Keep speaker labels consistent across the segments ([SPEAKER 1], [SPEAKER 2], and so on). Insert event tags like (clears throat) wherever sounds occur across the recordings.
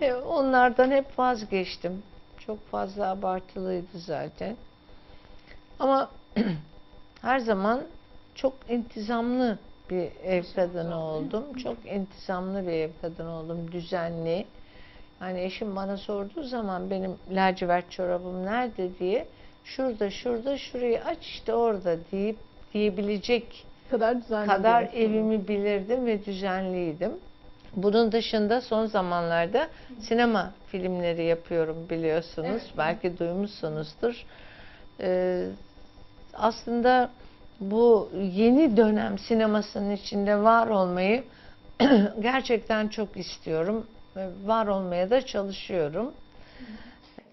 [SPEAKER 1] E, onlardan hep vazgeçtim. Çok fazla abartılıydı zaten. Ama (clears throat) her zaman çok intizamlı bir ev kadını oldum. Çok intizamlı bir ev kadını oldum. Düzenli. Yani eşim bana sorduğu zaman benim lacivert çorabım nerede diye şurada şurada şurayı aç işte orada deyip diyebilecek
[SPEAKER 2] kadar düzenli.
[SPEAKER 1] kadar evimi bilirdim ve düzenliydim. Bunun dışında son zamanlarda sinema filmleri yapıyorum biliyorsunuz. Belki duymuşsunuzdur. Ee, aslında bu yeni dönem sinemasının içinde var olmayı (clears throat) gerçekten çok istiyorum. Ve Var olmaya da çalışıyorum.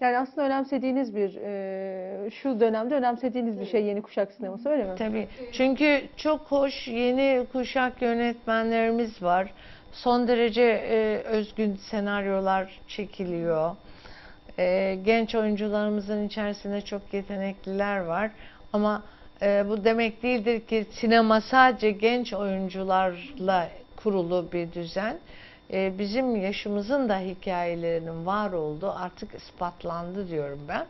[SPEAKER 2] Yani aslında önemsediğiniz bir, e, şu dönemde önemsediğiniz bir şey yeni kuşak sineması öyle mi?
[SPEAKER 1] Tabii. Çünkü çok hoş yeni kuşak yönetmenlerimiz var. Son derece e, özgün senaryolar çekiliyor. E, genç oyuncularımızın içerisinde çok yetenekliler var. Ama e, bu demek değildir ki sinema sadece genç oyuncularla kurulu bir düzen. E, bizim yaşımızın da hikayelerinin var olduğu artık ispatlandı diyorum ben.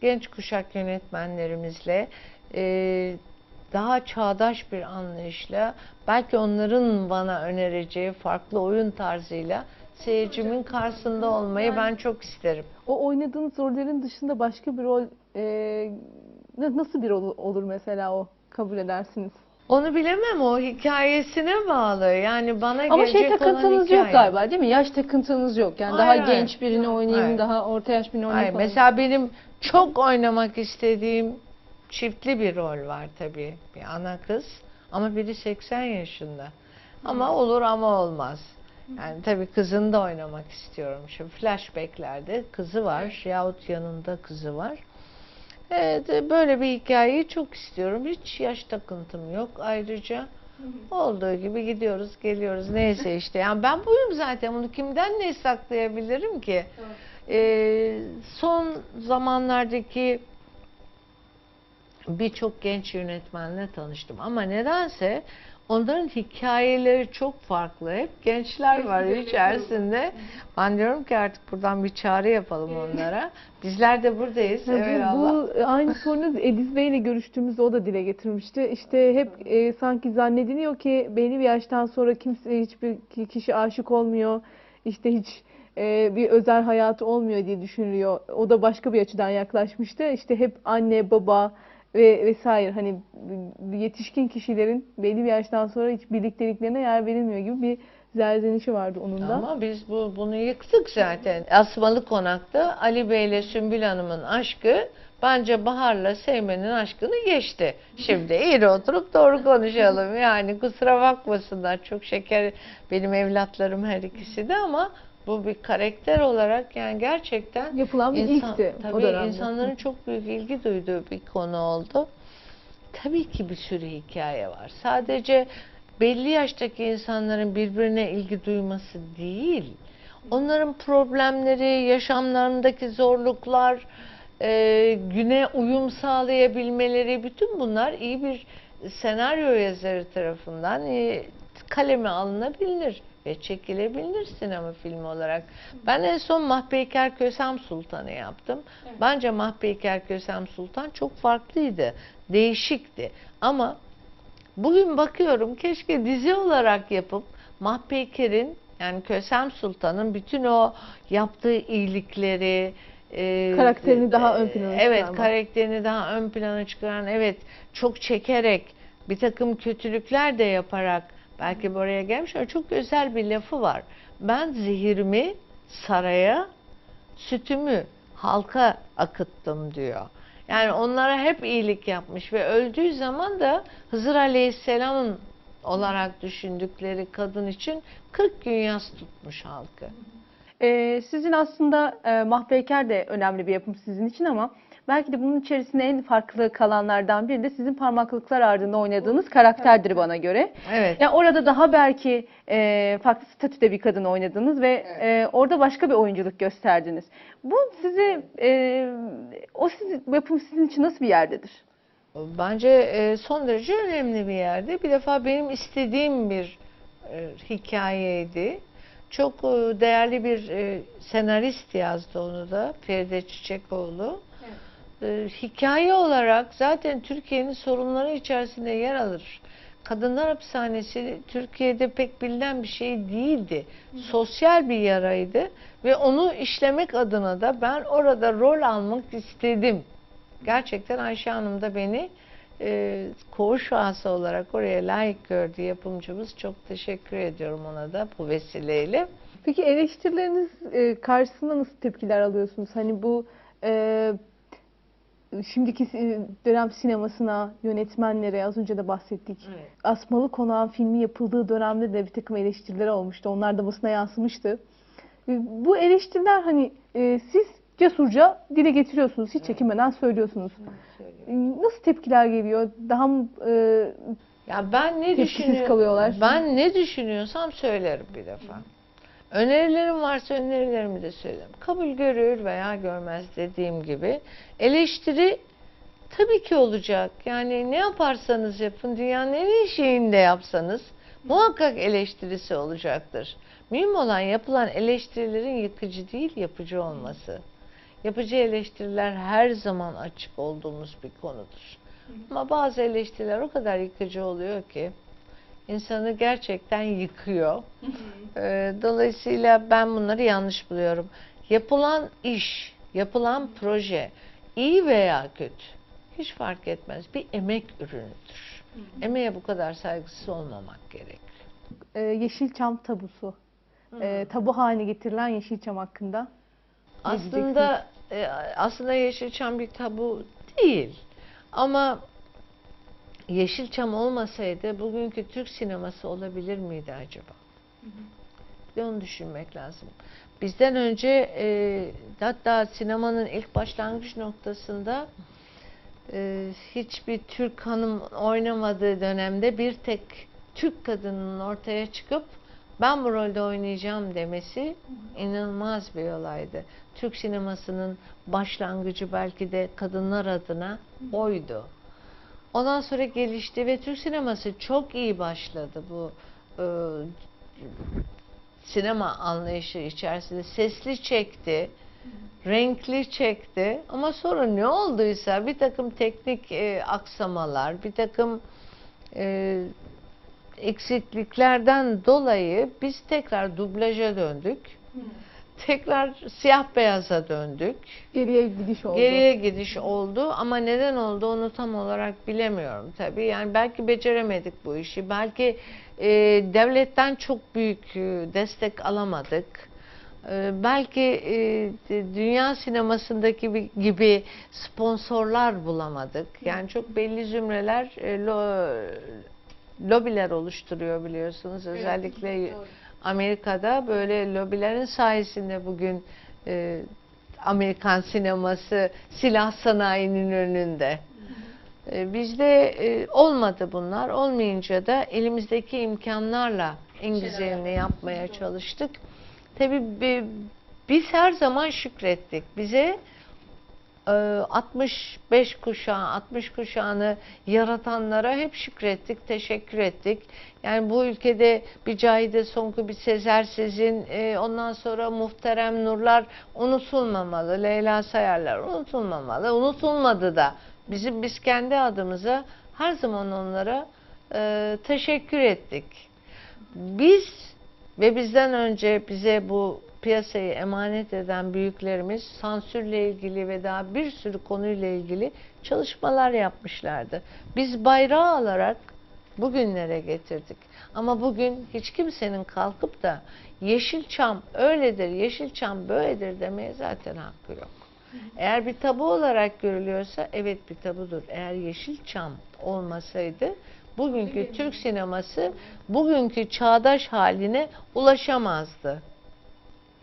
[SPEAKER 1] Genç kuşak yönetmenlerimizle e, daha çağdaş bir anlayışla belki onların bana önereceği farklı oyun tarzıyla seyircimin karşısında olmayı ben çok isterim.
[SPEAKER 2] O oynadığınız rollerin dışında başka bir rol e, na- nasıl bir rol olur mesela o kabul edersiniz?
[SPEAKER 1] Onu bilemem o hikayesine bağlı. Yani bana
[SPEAKER 2] Ama şey
[SPEAKER 1] gelecek olan
[SPEAKER 2] takıntınız yok
[SPEAKER 1] hikaye.
[SPEAKER 2] galiba değil mi? Yaş takıntınız yok. Yani
[SPEAKER 1] Hayır,
[SPEAKER 2] daha
[SPEAKER 1] hayır.
[SPEAKER 2] genç birini oynayayım,
[SPEAKER 1] Hayır.
[SPEAKER 2] daha orta yaş birini oynayayım
[SPEAKER 1] Hayır,
[SPEAKER 2] falan.
[SPEAKER 1] mesela benim çok oynamak istediğim çiftli bir rol var tabii. Bir ana kız ama biri 80 yaşında. Ama olur ama olmaz. Yani tabii kızını da oynamak istiyorum. Şu flashbacklerde kızı var yahut yanında kızı var. Evet, böyle bir hikayeyi çok istiyorum. Hiç yaş takıntım yok ayrıca. Olduğu gibi gidiyoruz, geliyoruz. Neyse (laughs) işte. Yani ben buyum zaten. Bunu kimden ne saklayabilirim ki? Ee, son zamanlardaki birçok genç yönetmenle tanıştım ama nedense onların hikayeleri çok farklı. Hep gençler var (laughs) içerisinde. Ben diyorum ki artık buradan bir çağrı yapalım onlara. Bizler de buradayız.
[SPEAKER 2] Ya
[SPEAKER 1] Evet
[SPEAKER 2] bu, bu aynı sorunu (laughs) Ediz Bey ile görüştüğümüzde o da dile getirmişti. İşte hep e, sanki zannediliyor ki belli bir yaştan sonra kimse hiçbir ki- kişi aşık olmuyor. İşte hiç e, bir özel hayatı olmuyor diye düşünülüyor. O da başka bir açıdan yaklaşmıştı. İşte hep anne, baba ve vesaire hani yetişkin kişilerin belli bir yaştan sonra hiç birlikteliklerine yer verilmiyor gibi bir zerzenişi vardı onun da.
[SPEAKER 1] Ama biz bu bunu yıktık zaten. Asmalı Konak'ta Ali Bey ile Sümbül Hanım'ın aşkı bence Bahar'la Seymen'in aşkını geçti. Şimdi iyi oturup doğru konuşalım. Yani kusura bakmasınlar. Çok şeker benim evlatlarım her ikisi de ama bu bir karakter olarak yani gerçekten
[SPEAKER 2] Yapılan bir
[SPEAKER 1] İnsan-
[SPEAKER 2] ilkti o
[SPEAKER 1] tabii
[SPEAKER 2] dönemde.
[SPEAKER 1] insanların çok büyük ilgi duyduğu bir konu oldu. Tabii ki bir sürü hikaye var. Sadece belli yaştaki insanların birbirine ilgi duyması değil. Onların problemleri, yaşamlarındaki zorluklar, e, güne uyum sağlayabilmeleri, bütün bunlar iyi bir senaryo yazarı tarafından e, kaleme alınabilir ve çekilebilir sinema filmi olarak. Ben en son Mahpeyker Kösem Sultan'ı yaptım. Bence Mahpeyker Kösem Sultan çok farklıydı, değişikti. Ama bugün bakıyorum keşke dizi olarak yapıp Mahpeyker'in yani Kösem Sultan'ın bütün o yaptığı iyilikleri, e,
[SPEAKER 2] Karakterini daha ön plana
[SPEAKER 1] Evet,
[SPEAKER 2] çıkarmak.
[SPEAKER 1] karakterini daha ön plana çıkaran, evet çok çekerek, bir takım kötülükler de yaparak belki buraya gelmiş ama çok özel bir lafı var. Ben zehirimi saraya, sütümü halka akıttım diyor. Yani onlara hep iyilik yapmış ve öldüğü zaman da Hızır Aleyhisselam'ın olarak düşündükleri kadın için 40 gün yas tutmuş halkı.
[SPEAKER 2] Ee, sizin aslında e, Mahpeyker de önemli bir yapım sizin için ama belki de bunun içerisinde en farklı kalanlardan biri de sizin parmaklıklar ardında oynadığınız karakterdir bana göre.
[SPEAKER 1] Evet.
[SPEAKER 2] Yani orada daha belki e, farklı statüde bir kadın oynadınız ve e, orada başka bir oyunculuk gösterdiniz. Bu sizi, e, o sizi, yapım sizin için nasıl bir yerdedir?
[SPEAKER 1] Bence e, son derece önemli bir yerde. Bir defa benim istediğim bir e, hikayeydi. Çok e, değerli bir e, senarist yazdı onu da Feride Çiçekoğlu. E, hikaye olarak zaten Türkiye'nin sorunları içerisinde yer alır. Kadınlar hapishanesi Türkiye'de pek bilinen bir şey değildi. Sosyal bir yaraydı ve onu işlemek adına da ben orada rol almak istedim. Gerçekten Ayşe Hanım da beni e, koğuş ağası olarak oraya layık gördü yapımcımız. Çok teşekkür ediyorum ona da bu vesileyle.
[SPEAKER 2] Peki eleştirileriniz e, karşısında nasıl tepkiler alıyorsunuz? Hani bu e, şimdiki dönem sinemasına, yönetmenlere az önce de bahsettik.
[SPEAKER 1] Evet.
[SPEAKER 2] Asmalı Konağın filmi yapıldığı dönemde de bir takım eleştiriler olmuştu. Onlar da basına yansımıştı. E, Bu eleştiriler hani e, siz cesurca dile getiriyorsunuz. Hiç çekinmeden söylüyorsunuz. E, Nasıl tepkiler geliyor? Daha e,
[SPEAKER 1] Ya ben ne düşünüyorum?
[SPEAKER 2] kalıyorlar.
[SPEAKER 1] Ben ne düşünüyorsam söylerim bir defa. Önerilerim varsa önerilerimi de söylerim. Kabul görür veya görmez dediğim gibi. Eleştiri tabii ki olacak. Yani ne yaparsanız yapın, dünyanın en iyi şeyini de yapsanız muhakkak eleştirisi olacaktır. Mühim olan yapılan eleştirilerin yıkıcı değil, yapıcı olması. Yapıcı eleştiriler her zaman açık olduğumuz bir konudur. Ama bazı eleştiriler o kadar yıkıcı oluyor ki insanı gerçekten yıkıyor. Ee, Dolayısıyla ben bunları yanlış buluyorum. Yapılan iş, yapılan proje iyi veya kötü hiç fark etmez. Bir emek ürünüdür. Emeğe bu kadar saygısız olmamak gerek.
[SPEAKER 2] e, Yeşilçam tabusu? E, tabu haline getirilen Yeşilçam hakkında. Ne
[SPEAKER 1] Aslında e, aslında Yeşilçam bir tabu değil. Ama Yeşilçam olmasaydı bugünkü Türk sineması olabilir miydi acaba? Bir de onu düşünmek lazım. Bizden önce e, hatta sinemanın ilk başlangıç noktasında e, hiçbir Türk hanım oynamadığı dönemde bir tek Türk kadının ortaya çıkıp ben bu rolde oynayacağım demesi inanılmaz bir olaydı. Türk sinemasının başlangıcı belki de kadınlar adına oydu. Ondan sonra gelişti ve Türk sineması çok iyi başladı bu e, sinema anlayışı içerisinde. Sesli çekti, renkli çekti ama sonra ne olduysa bir takım teknik e, aksamalar, bir takım e, eksikliklerden dolayı biz tekrar dublaja döndük. Tekrar siyah beyaza döndük.
[SPEAKER 2] Geriye gidiş oldu.
[SPEAKER 1] Geriye gidiş oldu ama neden oldu onu tam olarak bilemiyorum tabii. Yani belki beceremedik bu işi. Belki e, devletten çok büyük e, destek alamadık. E, belki e, dünya sinemasındaki bir- gibi sponsorlar bulamadık. Yani çok belli zümreler e, lo- lobiler oluşturuyor biliyorsunuz. Özellikle Amerika'da böyle lobilerin sayesinde bugün e, Amerikan sineması silah sanayinin önünde. E, bizde e, olmadı bunlar. Olmayınca da elimizdeki imkanlarla en güzelini yapmaya çalıştık. Tabii bi- biz her zaman şükrettik. Bize 65 kuşağı, 60 kuşağını yaratanlara hep şükrettik, teşekkür ettik. Yani bu ülkede bir Cahide Sonku, bir Sezer Sezin, e, ondan sonra Muhterem Nurlar unutulmamalı, Leyla Sayarlar unutulmamalı, unutulmadı da. Bizim biz kendi adımıza her zaman onlara e, teşekkür ettik. Biz ve bizden önce bize bu piyasayı emanet eden büyüklerimiz sansürle ilgili ve daha bir sürü konuyla ilgili çalışmalar yapmışlardı. Biz bayrağı alarak bugünlere getirdik. Ama bugün hiç kimsenin kalkıp da Yeşilçam öyledir, Yeşilçam böyledir demeye zaten hakkı yok. Eğer bir tabu olarak görülüyorsa evet bir tabudur. Eğer Yeşilçam olmasaydı bugünkü Türk sineması bugünkü çağdaş haline ulaşamazdı.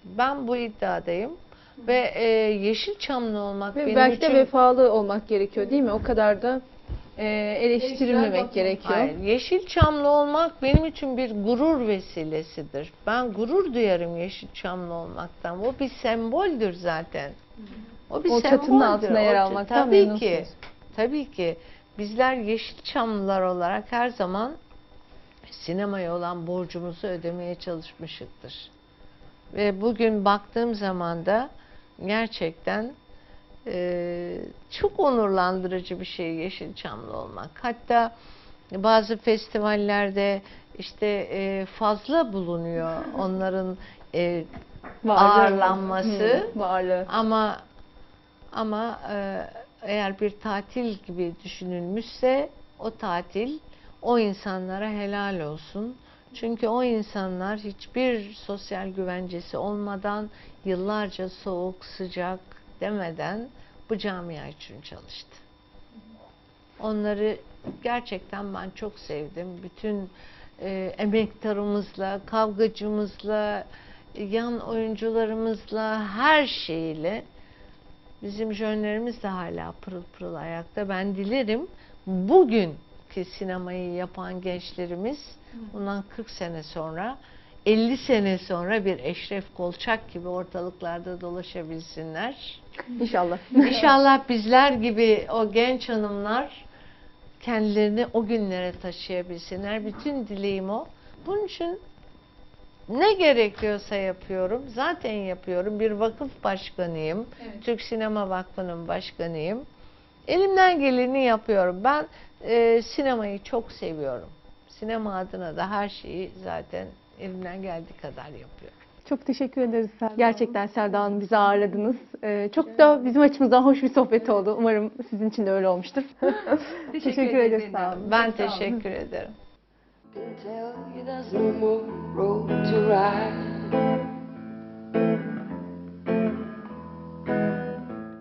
[SPEAKER 1] Ben bu iddiadayım ve e, Yeşilçamlı olmak
[SPEAKER 2] Ve
[SPEAKER 1] benim
[SPEAKER 2] belki de
[SPEAKER 1] için
[SPEAKER 2] vefalı olmak gerekiyor değil mi? O kadar da e, eleştirilmemek gerekiyor.
[SPEAKER 1] Hayır, Yeşilçamlı olmak benim için bir gurur vesilesidir. Ben gurur duyarım Yeşilçamlı olmaktan. O bir semboldür zaten. O bir
[SPEAKER 2] O çatının
[SPEAKER 1] semboldür.
[SPEAKER 2] altında yer almaktan
[SPEAKER 1] tabii ki. Tabii ki. Bizler Yeşilçamlılar olarak her zaman sinemaya olan borcumuzu ödemeye çalışmışızdır. Ve bugün baktığım zaman da gerçekten e, çok onurlandırıcı bir şey Yeşilçamlı olmak. Hatta bazı festivallerde işte e, fazla bulunuyor (laughs) onların e, ağırlanması.
[SPEAKER 2] Hı.
[SPEAKER 1] Ama ama e, eğer bir tatil gibi düşünülmüşse o tatil o insanlara helal olsun. Çünkü o insanlar hiçbir sosyal güvencesi olmadan yıllarca soğuk, sıcak demeden bu camia için çalıştı. Onları gerçekten ben çok sevdim. Bütün e, emektarımızla, kavgacımızla, yan oyuncularımızla, her şeyle bizim jönlerimiz de hala pırıl pırıl ayakta. Ben dilerim bugünkü sinemayı yapan gençlerimiz bundan 40 sene sonra 50 sene sonra bir Eşref Kolçak gibi ortalıklarda dolaşabilsinler.
[SPEAKER 2] İnşallah. (laughs)
[SPEAKER 1] İnşallah bizler gibi o genç hanımlar kendilerini o günlere taşıyabilsinler. Bütün dileğim o. Bunun için ne gerekiyorsa yapıyorum. Zaten yapıyorum. Bir vakıf başkanıyım. Türk Sinema Vakfı'nın başkanıyım. Elimden geleni yapıyorum. Ben e, sinemayı çok seviyorum. Sinema adına da her şeyi zaten elimden geldiği kadar yapıyorum.
[SPEAKER 2] Çok teşekkür ederiz Selda Gerçekten Selda Hanım bizi ağırladınız. Ee, çok da bizim açımızdan hoş bir sohbet oldu. Umarım sizin için de öyle olmuştur. (laughs) teşekkür, ederiz. Sağ olun.
[SPEAKER 1] Ben
[SPEAKER 2] Çok
[SPEAKER 1] teşekkür ederim.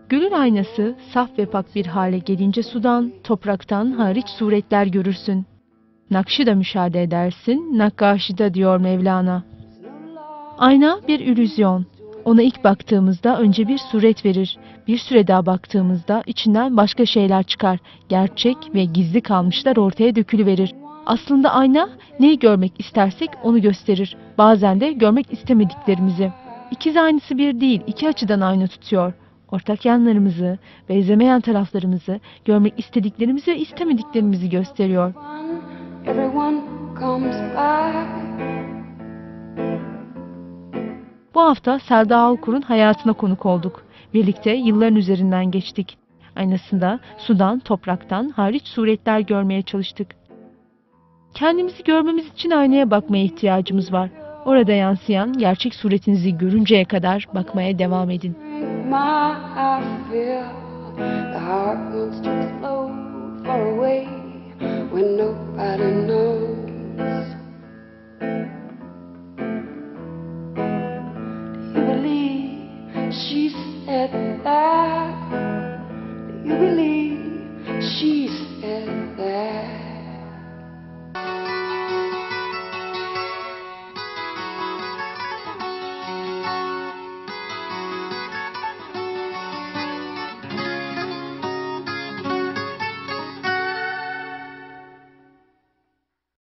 [SPEAKER 3] Gölün aynası saf ve pak bir hale gelince sudan, topraktan hariç suretler görürsün. Nakşı da müşahede edersin, nakkaşı da diyor Mevlana. Ayna bir illüzyon. Ona ilk baktığımızda önce bir suret verir. Bir süre daha baktığımızda içinden başka şeyler çıkar. Gerçek ve gizli kalmışlar ortaya dökülüverir. Aslında ayna neyi görmek istersek onu gösterir. Bazen de görmek istemediklerimizi. İkiz aynısı bir değil, iki açıdan ayna tutuyor. Ortak yanlarımızı, benzemeyen taraflarımızı, görmek istediklerimizi ve istemediklerimizi gösteriyor. Bu hafta Selda Alkur'un hayatına konuk olduk. Birlikte yılların üzerinden geçtik. Aynasında sudan, topraktan hariç suretler görmeye çalıştık. Kendimizi görmemiz için aynaya bakmaya ihtiyacımız var. Orada yansıyan gerçek suretinizi görünceye kadar bakmaya devam edin.
[SPEAKER 4] my I feel the heart wants to flow far away when nobody knows. Do you believe she said that?